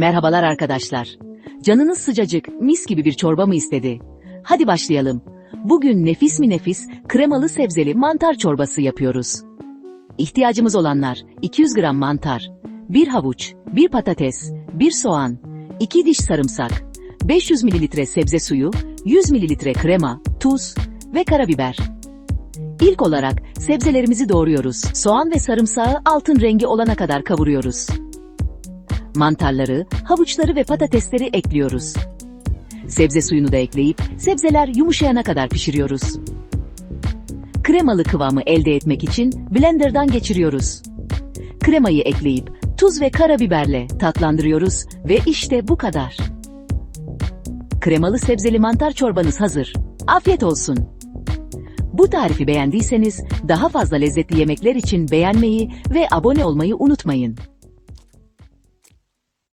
Merhabalar arkadaşlar. Canınız sıcacık, mis gibi bir çorba mı istedi? Hadi başlayalım. Bugün nefis mi nefis, kremalı sebzeli mantar çorbası yapıyoruz. İhtiyacımız olanlar 200 gram mantar, 1 havuç, 1 patates, 1 soğan, 2 diş sarımsak, 500 ml sebze suyu, 100 ml krema, tuz ve karabiber. İlk olarak sebzelerimizi doğruyoruz. Soğan ve sarımsağı altın rengi olana kadar kavuruyoruz. Mantarları, havuçları ve patatesleri ekliyoruz. Sebze suyunu da ekleyip sebzeler yumuşayana kadar pişiriyoruz. Kremalı kıvamı elde etmek için blenderdan geçiriyoruz. Kremayı ekleyip tuz ve karabiberle tatlandırıyoruz ve işte bu kadar. Kremalı sebzeli mantar çorbanız hazır. Afiyet olsun. Bu tarifi beğendiyseniz daha fazla lezzetli yemekler için beğenmeyi ve abone olmayı unutmayın.